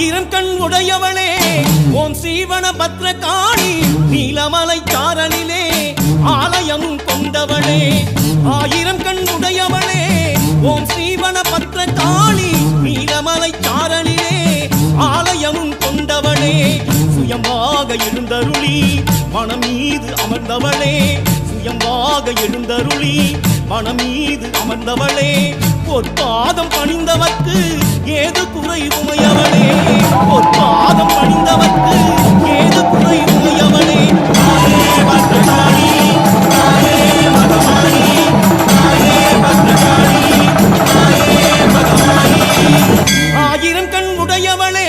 ஆயிரம் கண் உடையவனே. ஓம் சீவன பத்ரகாளி நீலமலை சாரலிலே ஆலயம் கொண்டவனே. ஆயிரம் கண் உடையவனே ஓம் சீவன பத்ரகாளி நீலமலை சாரலிலே ஆலயம் கொண்டவனே. சுயமாக எழுந்தருளி மனம் மீது அமர்ந்தவளே. சுயமாக எழுந்தருளி மனம் மீது அமர்ந்தவளே. பொற்பாதம் பணிந்தவர்க்கு ஏது குறை உமையவளே பொற்பாதம் பணிந்தவர்க்கு ஏது குறை உமையவளே ஆயிரம் கண் உடையவளே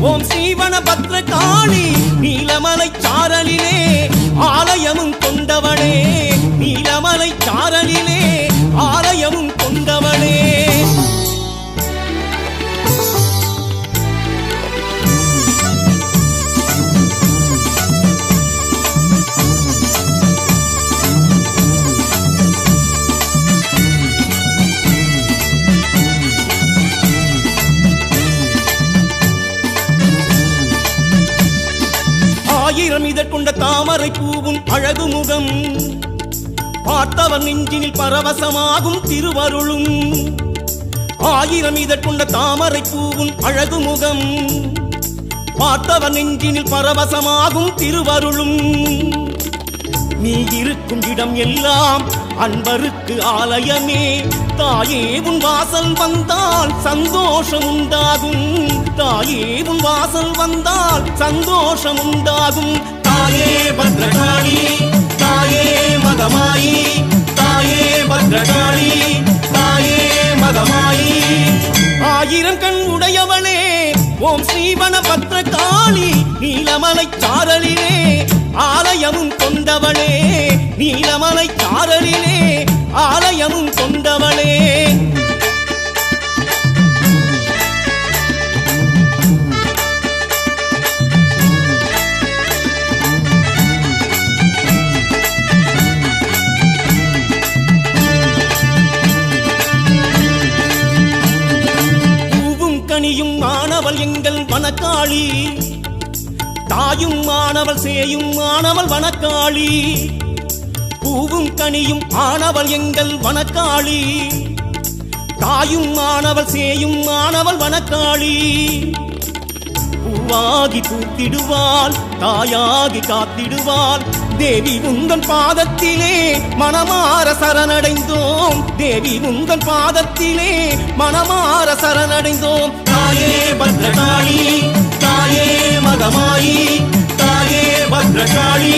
ஓம் சீவன பத்ரகாளி நீலமலை சாரலிலே ஆலயமும் கொண்டவனே. கொண்ட தாமரை பூவும் அழகு முகம். பார்த்தவன் நெஞ்சினில் பரவசமாகும் திருவருளும். ஆயிரம் இதற்கொண்ட தாமரை பூவும் அழகு முகம். பார்த்தவன் நெஞ்சினில் பரவசமாகும் திருவருளும். நீ இருக்கும் இடம் எல்லாம் அன்பருக்கு ஆலயமே. தாயே உன் வாசல் வந்தால் சந்தோஷம் உண்டாகும். தாயே உன் வாசல் வந்தால் சந்தோஷம் உண்டாகும். தாயே பத்ரகாளி தாயே மதமாயி தாயே பத்ரகாளி தாயே மதமாயி. ஆயிரம் கண் உடையவளே ஓம் ஸ்ரீவன பத்ரகாளி நீலமலை சாரலிலே ஆலயமும் கொண்டவளே நீலமலை சாரலிலே ஆலயமும் கொண்டவளே மாணவள் வனக்காளி. தாயும் மாணவள் சேயும் மாணவள் வனக்காளி. பூவும் கனியும் ஆனவள் எங்கள் வனக்காளி. தாயும் மாணவள் சேயும் மாணவள் வனக்காளி. பூவாகி பூத்திடுவாள் தாயாகி காத்திடுவாள் தேவி உந்தன் பாதத்திலே மனமார சரணடைந்தோம். தேவி உந்தன் பாதத்திலே மனமார சரணடைந்தோம். தாயே பத்ரகாளி தாயே மகமாயி தாயே பத்ரகாளி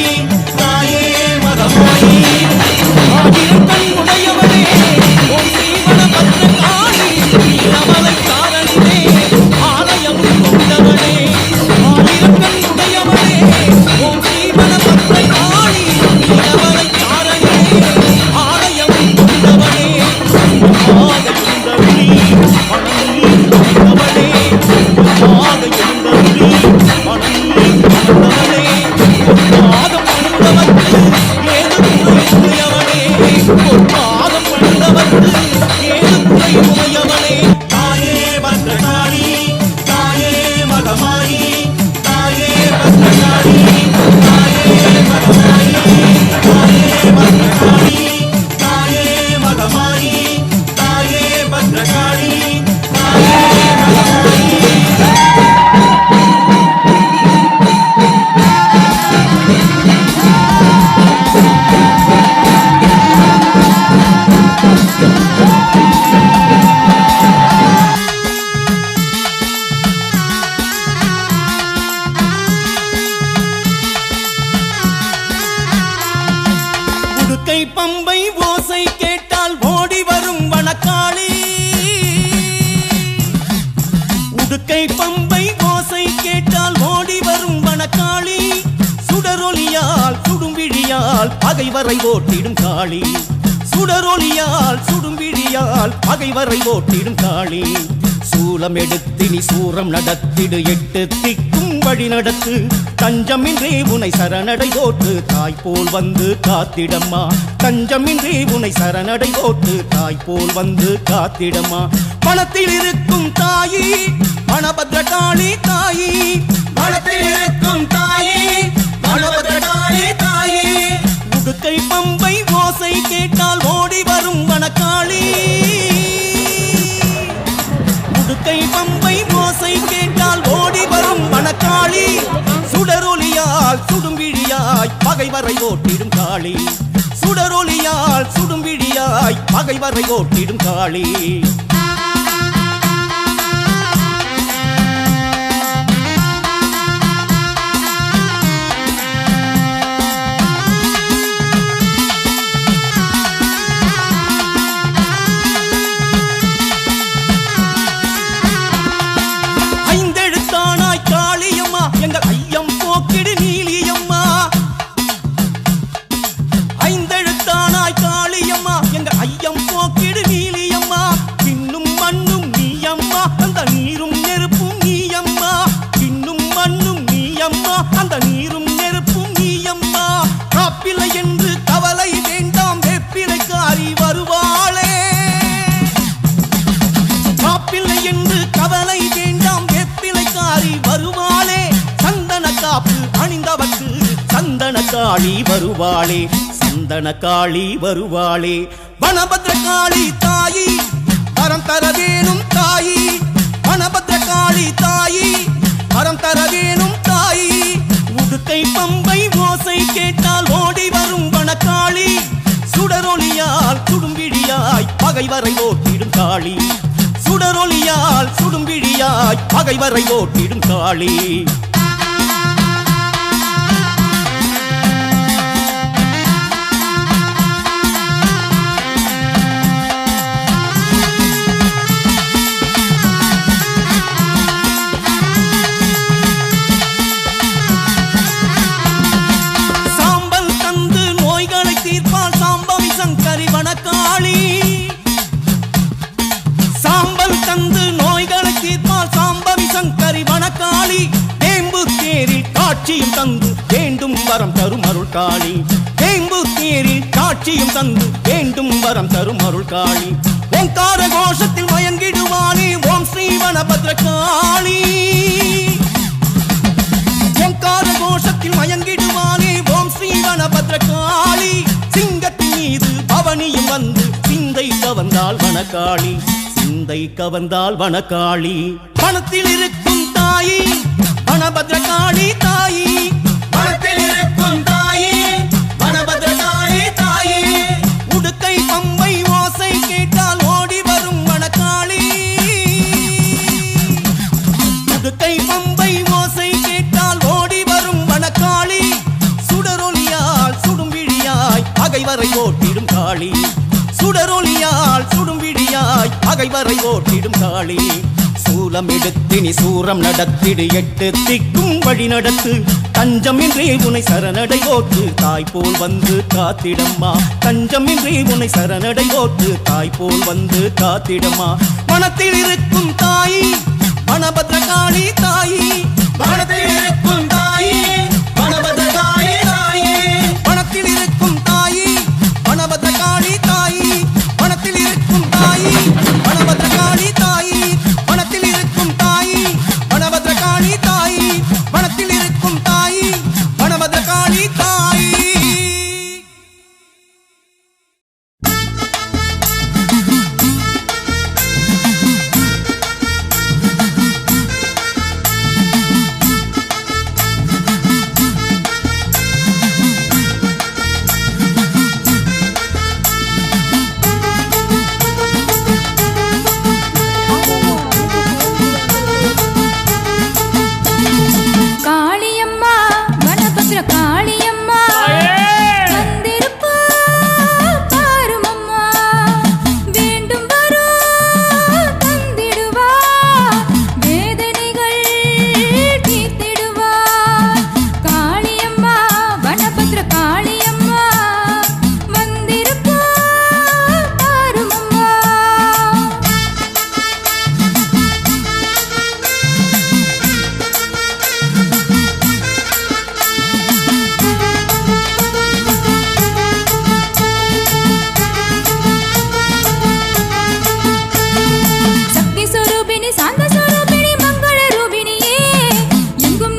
விழியால் பகைவரை ஓட்டிடும் காளி சுடரொலியால் சுடும்பிழியால் பகைவரை ஓட்டிடும் காளி சூலம் எடுத்து நீ சூரம் நடத்திடு எட்டு திக்கும் வழி நடத்து. தஞ்சமின்றி உனை சரணடை ஓட்டு தாய் போல் வந்து காத்திடம்மா. தஞ்சமின்றி உனை சரணடை ஓட்டு தாய் போல் வந்து காத்திடம்மா. பணத்தில் இருக்கும் தாயி பணபத்ர காளி தாயி. பணத்தில் இருக்கும் தாயி பகைவரை ஓட்டிடும் காளி. சுடரொலியால் சுடும்பிழியாய் பகைவரை ஓட்டிடும் காளி. காளி வருவாளே சந்தன காளி வருவாளே. வனபத்ர காளி தாயி வரம் தர வேணும் தாயி. வனபத்ர காளி தாயி வரம் தர வேணும் தாயி. உடுக்கை பம்பை ஓசை கேட்டால் ஓடி வரும் வனக்காளி. சுடரொலியால் சுடும்பிழியாய் பகைவரை ஓட்டிடும் காளி. சுடரொலியால் சுடும்பிழியாய் பகைவரை ஓட்டிடும் காளி. சங்கரி சாம்பல் தந்து நோய்களை தீர்ப்பால் சாம்பவி சங்கரி வனக்காளி. தேம்பு தேரில் காட்சியும் தந்து வேண்டும் வரம் தரும் அருள் காளி தேம்பு தேரில் காட்சியும் தந்து வேண்டும் வரம் தரும் அருள் காளி ஓங்கார கோஷத்தில் மயங்கிடுவானே ஓம் ஸ்ரீவனபத்ர காளி ஓங்கார கோஷத்தில் மயங்கிடுவானே ஓம் ஸ்ரீவனபத்ர சிங்கத்தின் மீது பவனியும் வந்து சிந்தை கவர்ந்தால் வனக்காளி. சிந்தை கவர்ந்தால் வனக்காளி. பணத்தில் இருக்கும் தாயி வனபத்ர தாயி. பகைவரை ஓட்டிடும் காளி சுடரொலியால் சுடும் சுடும்பிழியாய் பகைவரை ஓட்டிடும் காளி சூலம் எடுத்து நீ சூரம் நடத்திடு எட்டு திக்கும் வழி நடத்து. தஞ்சமின்றி உனை சரணடை ஓட்டு தாய் போல் வந்து காத்திடம்மா. தஞ்சமின்றி உனை சரணடை ஓட்டு தாய் போல் வந்து காத்திடம்மா. மனத்தில் இருக்கும் தாயி மனபத்ரகாளி தாயி. மனத்தில் இருக்கும் தாயி.